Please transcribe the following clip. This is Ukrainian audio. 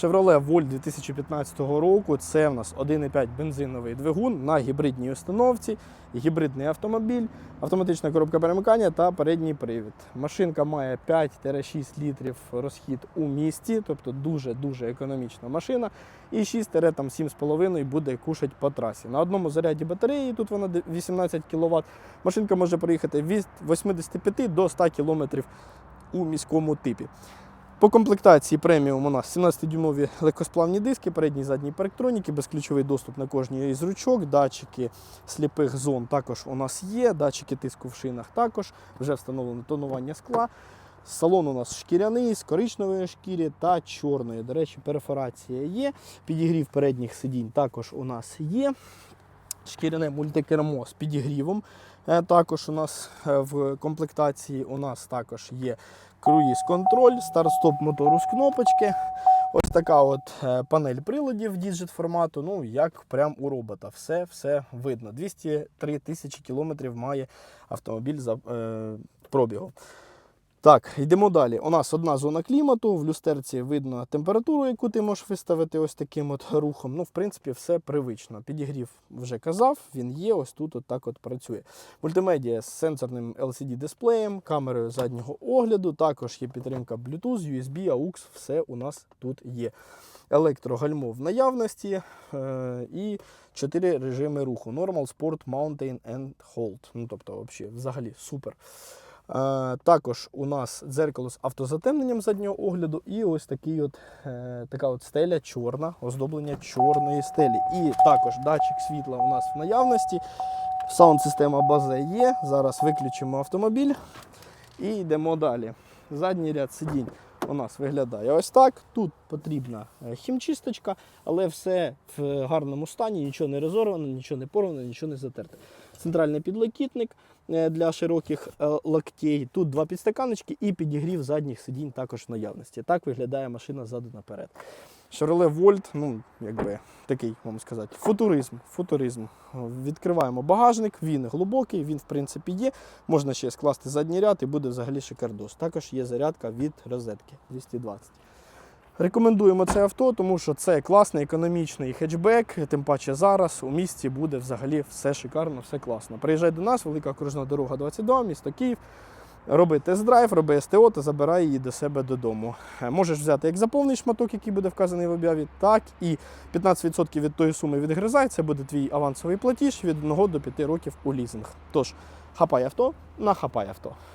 Chevrolet Volt 2015 року. Це в нас 1,5 бензиновий двигун на гібридній установці, гібридний автомобіль, автоматична коробка перемикання та передній привід. Машинка має 5-6 літрів розхід у місті, тобто дуже-дуже економічна машина. І 6-7,5 буде кушать по трасі. На одному заряді батареї, тут вона 18 кВт, машинка може проїхати від 85 до 100 км у міському типі. По комплектації преміум у нас 17-дюймові легкосплавні диски, передні і задні парктроніки, безключовий доступ на кожній із ручок, датчики сліпих зон також у нас є, датчики тиску в шинах також, вже встановлено тонування скла. Салон у нас шкіряний з коричневої шкіри та чорної. До речі, перфорація є. Підігрів передніх сидінь також у нас є. Шкіряне мультикермо з підігрівом. Е, Також у нас е, в комплектації у нас також є круїз-контроль, старт-стоп мотору з кнопочки. Ось така от е, панель приладів діджит формату. Ну, як прям у робота. Все все видно. 203 тисячі кілометрів має автомобіль за е, пробігу. Так, йдемо далі. У нас одна зона клімату, в люстерці видно температуру, яку ти можеш виставити ось таким от рухом. Ну, в принципі, все привично. Підігрів вже казав, він є, ось тут от так от працює. Мультимедіа з сенсорним LCD-дисплеєм, камерою заднього огляду, також є підтримка Bluetooth, USB, AUX, все у нас тут є. Електрогальмо в наявності е, і 4 режими руху: Normal, Sport, Mountain and Hold. Ну, тобто, взагалі супер. Е, Також у нас дзеркало з автозатемненням заднього огляду, і ось такий от, е, така от стеля чорна, оздоблення чорної стелі. І також датчик світла у нас в наявності. Саунд-система базе є. Зараз виключимо автомобіль і йдемо далі. Задній ряд сидінь у нас виглядає ось так. Тут потрібна е, хімчисточка, але все в гарному стані, нічого не розорвано, нічого не порвано, нічого не затерте. Центральний підлокітник е, для широких е, локтей. Тут два підстаканочки і підігрів задніх сидінь також в наявності. Так виглядає машина ззаду наперед. Chevrolet Volt, ну, якби такий, вам сказати, футуризм. футуризм. Відкриваємо багажник, він глибокий, він в принципі є. Можна ще скласти задній ряд і буде взагалі шикардос. Також є зарядка від розетки 220. Рекомендуємо це авто, тому що це класний економічний хетчбек, тим паче зараз у місті буде взагалі все шикарно, все класно. Приїжджай до нас, велика окружна дорога 22, місто Київ. Роби тест-драйв, роби СТО та забирай її до себе додому. Е, Можеш взяти як за повний шматок, який буде вказаний в об'яві, так і 15% від тої суми відгризай. Це буде твій авансовий платіж від 1 до 5 років у лізинг. Тож, хапай авто, на хапай авто.